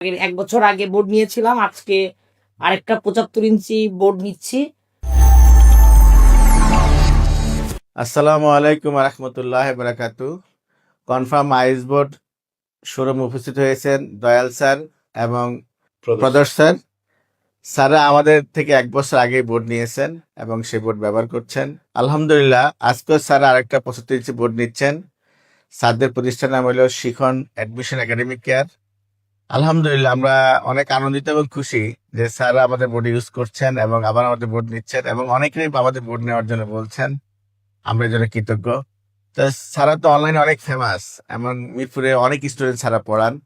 এক বছর আগে বোর্ড নিয়েছিলাম আজকে আরেকটা পঁচাত্তর ইঞ্চি বোর্ড নিচ্ছি। আসসালামু আলাইকুম রহমতুল্লাহ বারাকাতু কনফার্ম আইস বোর্ড শোরুম উপস্থিত হয়েছেন দয়াল স্যার এবং প্রদর্শ স্যার। স্যাররা আমাদের থেকে এক বছর আগে বোর্ড নিয়েছেন এবং সে বোর্ড ব্যবহার করছেন। আলহামদুলিল্লাহ আজকেও স্যার আরেকটা পঁচাত্তর ইঞ্চি বোর্ড নিচ্ছেন। স্যারদের প্রতিষ্ঠান নাম হলো শিখন অ্যাডমিশন একাডেমিক কেয়ার আলহামদুলিল্লাহ, আমরা অনেক আনন্দিত এবং খুশি যে স্যাররা আমাদের বোর্ড ইউজ করছেন এবং আবার আমাদের বোর্ড নিচ্ছেন এবং অনেকেই আমাদের বোর্ড নেওয়ার জন্য বলছেন, আমরা জন্য কৃতজ্ঞ। তো সারা তো অনলাইনে অনেক ফেমাস এমন মিরপুরে অনেক স্টুডেন্ট সারা পড়ান।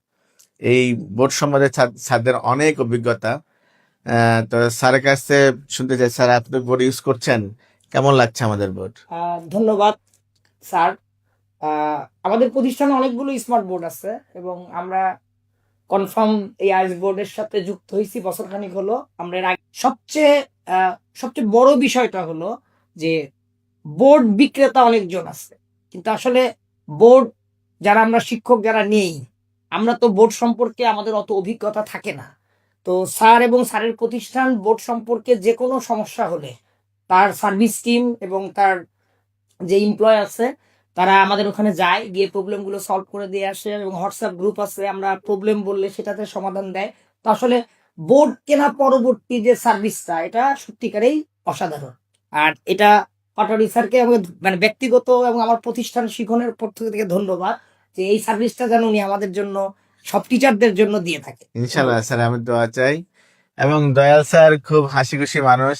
এই বোর্ড সম্বন্ধে স্যার- স্যারদের অনেক অভিজ্ঞতা। তো স্যারের কাছে শুনতে চাই, স্যার আপনি বোর্ড ইউজ করছেন, কেমন লাগছে আমাদের বোর্ড ধন্যবাদ, স্যার। আমাদের প্রতিষ্ঠানে অনেকগুলো স্মার্ট বোর্ড আছে এবং আমরা কনফার্ম এই আইস বোর্ডের সাথে যুক্ত হয়েছি, বছরখানিক হলো। আমরা এর আগে সবচেয়ে সবচেয়ে বড় বিষয়টা হলো যে বোর্ড বিক্রেতা অনেকজন আছে। কিন্তু আসলে বোর্ড যারা আমরা শিক্ষক যারা নেই, আমরা তো বোর্ড সম্পর্কে আমাদের অত অভিজ্ঞতা থাকে না। তো স্যার এবং স্যারের প্রতিষ্ঠান বোর্ড সম্পর্কে যে কোনো সমস্যা হলে, তার সার্ভিস টিম এবং তার যে এমপ্লয় আছে তারা আমাদের ওখানে যায়, গিয়ে প্রবলেমগুলো সলভ করে দিয়ে আসে এবং হোয়াটসঅ্যাপ গ্রুপ আছে, আমরা প্রবলেম বললে সেটাতে সমাধান দেয়। তো আসলে বোর্ড কেনা পরবর্তী যে সার্ভিসটা এটা সত্যিকারেই অসাধারণ। আর এটা পাটোয়ারি স্যারকে মানে ব্যক্তিগত এবং আমার প্রতিষ্ঠান শিখনের পক্ষ থেকে ধন্যবাদ যে এই সার্ভিসটা যেন উনি আমাদের জন্য, সব টিচারদের জন্য দিয়ে থাকে। ইনশাল্লাহ স্যার, আমি দোয়া চাই। এবং দয়াল স্যার খুব হাসি খুশি মানুষ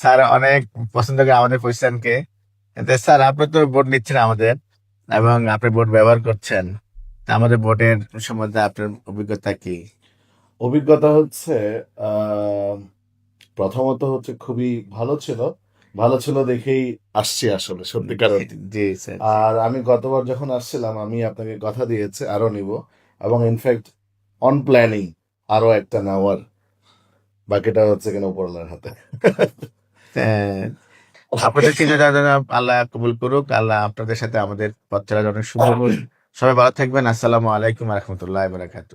স্যার অনেক পছন্দ করে আমাদের প্রতিষ্ঠানকে। স্যার আপনি তো বোর্ড নিচ্ছেন আমাদের এবং আপনি বোর্ড ব্যবহার করছেন। আমাদের বোর্ডের সম্বন্ধে আপনার অভিজ্ঞতা কি? অভিজ্ঞতা হচ্ছে প্রথমত হচ্ছে খুবই ভালো ছিল। ভালো ছিল দেখেই আসছি আসলে সত্যিকার। জি স্যার। আর আমি গতবার যখন আসছিলাম আমি আপনাকে কথা দিয়েছি আরও নিব। এবং ইনফ্যাক্ট অন প্ল্যানিং আরও একটা নেওয়ার বাকিটা হচ্ছে কিনা উপরলার হাতে। আহ, আপনাদের চিন্তা যেন আল্লাহ কবুল করুক আল্লাহ আপনাদের সাথে আমাদের পথ চলার অনেক সুন্দর সবাই ভালো থাকবেন। আসসালামু আলাইকুম রহমতুল্লাহ বারাকাতু